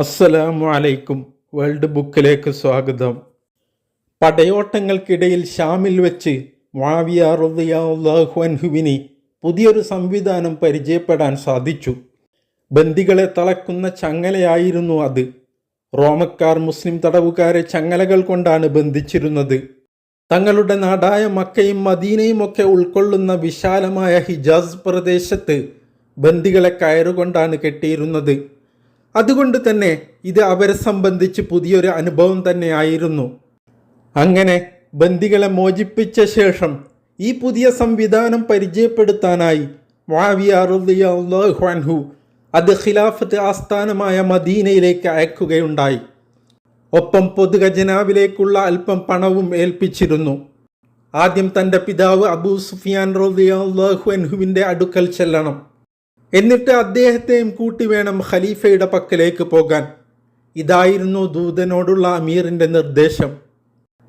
അസ്സലാമു അലൈക്കും. വേൾഡ് ബുക്കിലേക്ക് സ്വാഗതം. പടയോട്ടങ്ങൾക്കിടയിൽ ഷാമിൽ വെച്ച് മുആവിയ റളിയല്ലാഹു അൻഹുവിന് പുതിയൊരു സംവിധാനം പരിചയപ്പെടാൻ സാധിച്ചു. ബന്ദികളെ തളക്കുന്ന ചങ്ങലയായിരുന്നു അത്. റോമക്കാർ മുസ്ലിം തടവുകാരെ ചങ്ങലകൾ കൊണ്ടാണ് ബന്ധിച്ചിരുന്നത്. തങ്ങളുടെ നാടായ മക്കയും മദീനയും ഒക്കെ ഉൾക്കൊള്ളുന്ന വിശാലമായ ഹിജാസ് പ്രദേശത്ത് ബന്ദികളെ കയറുകൊണ്ടാണ് കെട്ടിയിരുന്നത്. അതുകൊണ്ട് തന്നെ ഇത് അവരെ സംബന്ധിച്ച് പുതിയൊരു അനുഭവം തന്നെയായിരുന്നു. അങ്ങനെ ബന്ദികളെ മോചിപ്പിച്ച ശേഷം ഈ പുതിയ സംവിധാനം പരിചയപ്പെടുത്താനായി അൻഹു അത് ഖിലാഫത്ത് ആസ്ഥാനമായ മദീനയിലേക്ക് അയക്കുകയുണ്ടായി. ഒപ്പം പൊതുഖജനാവിലേക്കുള്ള അല്പം പണവും ഏൽപ്പിച്ചിരുന്നു. ആദ്യം തന്റെ പിതാവ് അബൂ സുഫിയാൻ റളിയല്ലാഹു അൻഹുവിന്റെ അടുക്കൽ ചെല്ലണം. എന്നിട്ട് അദ്ദേഹത്തെയും കൂട്ടി വേണം ഖലീഫയുടെ പക്കലേക്ക് പോകാൻ. ഇതായിരുന്നു ദൂതനോടുള്ള അമീറിന്റെ നിർദ്ദേശം.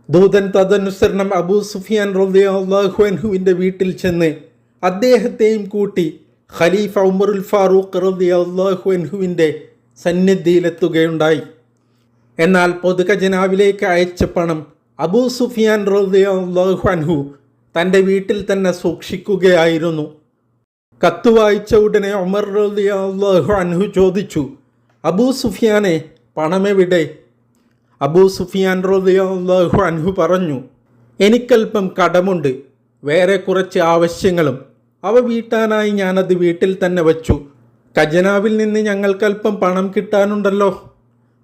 ദൂതൻ തദനുസരണം അബൂ സുഫിയാൻ റളിയല്ലാഹു അൻഹുവിന്റെ വീട്ടിൽ ചെന്ന് അദ്ദേഹത്തെയും കൂട്ടി ഖലീഫ ഉമറുൽ ഫാറൂഖ് റളിയല്ലാഹു അൻഹുവിന്റെ സന്നിധിയിലെത്തുകയുണ്ടായി. എന്നാൽ പൊതുഖജനാവിലേക്ക് അയച്ച പണം അബൂ സുഫിയാൻ റളിയല്ലാഹു അൻഹു തന്റെ വീട്ടിൽ തന്നെ സൂക്ഷിക്കുകയായിരുന്നു. കത്ത് വായിച്ച ഉടനെ ഉമർ റളിയല്ലാഹു അൻഹു ചോദിച്ചു അബൂ സുഫിയാനെ പണമെവിടെ അബൂ സുഫിയാൻ റളിയല്ലാഹു അൻഹു പറഞ്ഞു എനിക്കല്പം കടമുണ്ട് വേറെ കുറച്ച് ആവശ്യങ്ങളും. അവ വീട്ടാനായി ഞാനത് വീട്ടിൽ തന്നെ വച്ചു. ഖജനാവിൽ നിന്ന് ഞങ്ങൾക്കല്പം പണം കിട്ടാനുണ്ടല്ലോ.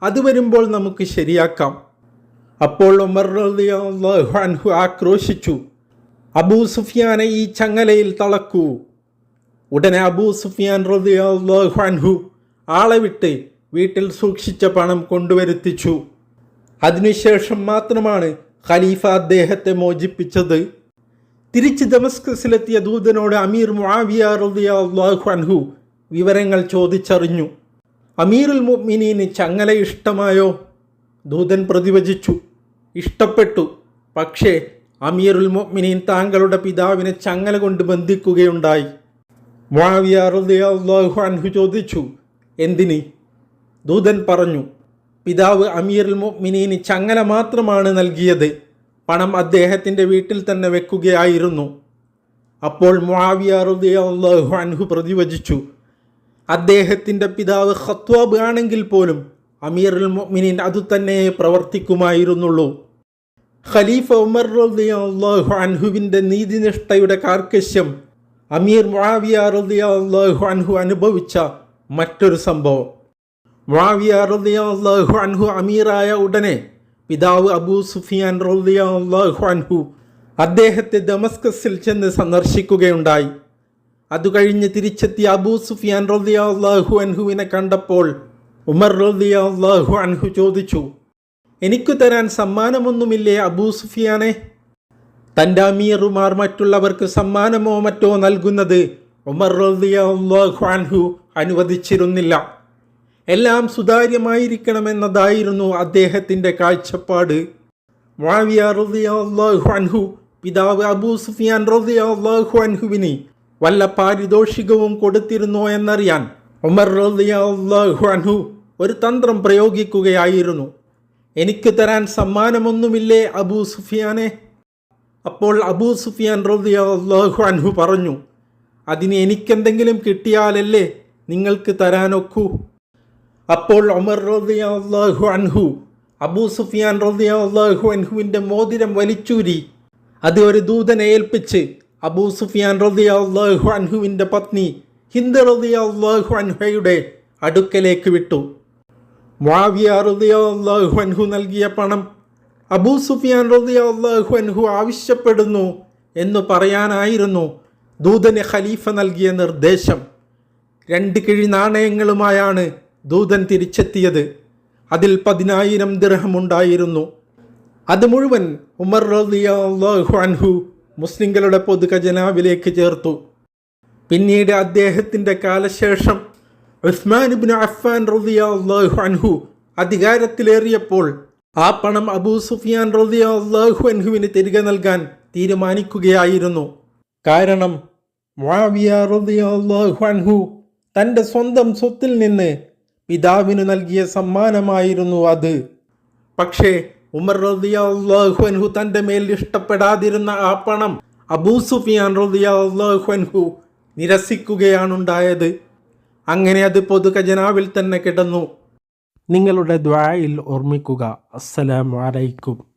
അത് വരുമ്പോൾ നമുക്ക് ശരിയാക്കാം. അപ്പോൾ ഉമർ റളിയല്ലാഹു അൻഹു ആക്രോശിച്ചു അബൂ സുഫിയാനെ ഈ ചങ്ങലയിൽ തളക്കൂ. ഉടനെ അബൂ സുഫിയാൻ അൻഹു ആളെ വിട്ട് വീട്ടിൽ സൂക്ഷിച്ച പണം കൊണ്ടുവരുത്തിച്ചു. അതിനുശേഷം മാത്രമാണ് ഖലീഫ അദ്ദേഹത്തെ മോചിപ്പിച്ചത്. തിരിച്ച് ദമസ്കസിലെത്തിയ ദൂതനോട് അമീർ മുആവിയ അൻഹു വിവരങ്ങൾ ചോദിച്ചറിഞ്ഞു. അമീറുൽ മുഅ്മിനീന് ചങ്ങല ഇഷ്ടമായോ? ദൂതൻ പ്രതിവചിച്ചു. ഇഷ്ടപ്പെട്ടു. പക്ഷേ അമീറുൽ മുഅ്മിനീൻ താങ്കളുടെ പിതാവിനെ ചങ്ങല കൊണ്ട് ബന്ധിക്കുകയുണ്ടായി. റളിയല്ലാഹു അൻഹു ചോദിച്ചു എന്തിന്? ദൂതൻ പറഞ്ഞു പിതാവ് അമീറുൽ മുഅ്മിനീന് ചങ്ങല മാത്രമാണ് നൽകിയത്. പണം അദ്ദേഹത്തിന്റെ വീട്ടിൽ തന്നെ വെക്കുകയായിരുന്നു. അപ്പോൾ റളിയല്ലാഹു അൻഹു പ്രതിവചിച്ചു അദ്ദേഹത്തിന്റെ പിതാവ് ഖത്വാബ് ആണെങ്കിൽ പോലും അമീറുൽ മുഅ്മിനീൻ അതുതന്നെ പ്രവർത്തിക്കുമായിരുന്നുള്ളൂ. ഖലീഫ ഉമർ റളിയല്ലാഹു അൻഹുവിന്റെ നീതിനിഷ്ഠയുടെ കാർക്കശ്യം അമീർ മുആവിയ റളിയല്ലാഹു അൻഹു അനുഭവിച്ച മറ്റൊരു സംഭവം. മുആവിയ റളിയല്ലാഹു അൻഹു അമീറായ ഉടനെ പിതാവ് അബൂ സുഫിയാൻ റളിയല്ലാഹു അൻഹു അദ്ദേഹത്തെ ദമസ്കസിൽ ചെന്ന് സന്ദർശിക്കുകയുണ്ടായി. അതുകഴിഞ്ഞ് തിരിച്ചെത്തിയ അബൂ സുഫിയാൻ റളിയല്ലാഹു അൻഹുവിനെ കണ്ടപ്പോൾ ഉമർ റളിയല്ലാഹു അൻഹു ചോദിച്ചു എനിക്കു തരാൻ സമ്മാനമൊന്നുമില്ലേ അബൂ സുഫിയാനെ? തന്റെ അമീറുമാർ മറ്റുള്ളവർക്ക് സമ്മാനമോ മറ്റോ നൽകുന്നത് ഉമർ അൻഹു അനുവദിച്ചിരുന്നില്ല. എല്ലാം സുതാര്യമായിരിക്കണമെന്നതായിരുന്നു അദ്ദേഹത്തിന്റെ കാഴ്ചപ്പാട്. മാവിയ അൻഹു പിതാവ് അബൂ സുഫിയാൻ അൻഹുവിന് വല്ല പാരിതോഷികവും കൊടുത്തിരുന്നോ എന്നറിയാൻ ഉമർ അൻഹു ഒരു തന്ത്രം പ്രയോഗിക്കുകയായിരുന്നു. എനിക്ക് തരാൻ സമ്മാനമൊന്നുമില്ലേ അബൂ സുഫിയാനെ? അപ്പോൾ അബൂ സുഫിയാൻ റളിയല്ലാഹു അൻഹു പറഞ്ഞു അതിന് എനിക്കെന്തെങ്കിലും കിട്ടിയാലല്ലേ നിങ്ങൾക്ക് തരാനൊക്കൂ? അപ്പോൾ ഉമർ റളിയല്ലാഹു അൻഹു അബൂ സുഫിയാൻ റളിയല്ലാഹു അൻഹുവിന്റെ മോതിരം വലിച്ചൂരി അത് ഒരു ദൂതനെ ഏൽപ്പിച്ച് അബൂ സുഫിയാൻ റളിയല്ലാഹു അൻഹുവിന്റെ പത്നി ഹിന്ദ് റളിയല്ലാഹു അൻഹയുടെ അടുക്കലേക്ക് വിട്ടു. മുആവിയ റളിയല്ലാഹു അൻഹു നൽകിയ പണം അബൂ സുഫിയാൻ റളിയല്ലാഹു അൻഹു ആവശ്യപ്പെടുന്നു എന്ന് പറയാനായിരുന്നു ദൂതന് ഖലീഫ നൽകിയ നിർദ്ദേശം. രണ്ട് കിഴി നാണയങ്ങളുമായാണ് ദൂതൻ തിരിച്ചെത്തിയത്. അതിൽ പതിനായിരം ദിർഹമുണ്ടായിരുന്നു അത് മുഴുവൻ ഉമർ റളിയല്ലാഹു അൻഹു മുസ്ലിങ്ങളുടെ പൊതുഖജനാവിലേക്ക് ചേർത്തു. പിന്നീട് അദ്ദേഹത്തിന്റെ കാലശേഷം ഉസ്മാൻ ഇബ്നു അഫ്ഫാൻ റളിയല്ലാഹു അൻഹു അധികാരത്തിലേറിയപ്പോൾ ആ പണം അബൂ സുഫിയാൻ അൻഹുവിന് തിരികെ നൽകാൻ തീരുമാനിക്കുകയായിരുന്നു. കാരണം മുആവിയ റളിയല്ലാഹു അൻഹു തന്റെ സ്വന്തം സ്വത്തിൽ നിന്ന് പിതാവിന് നൽകിയ സമ്മാനമായിരുന്നു അത്. പക്ഷേ ഉമർ റളിയല്ലാഹു തന്റെ മേൽ ഇഷ്ടപ്പെടാതിരുന്ന ആ പണം അബൂ സുഫിയാൻ റളിയല്ലാഹു നിരസിക്കുകയാണുണ്ടായത്. അങ്ങനെ അത് പൊതു ഖജനാവിൽ തന്നെ കിടന്നു. നിങ്ങളുടെ ദ്വായിൽ ഓർമ്മിക്കുക. അസ്സലാമു അലൈക്കും.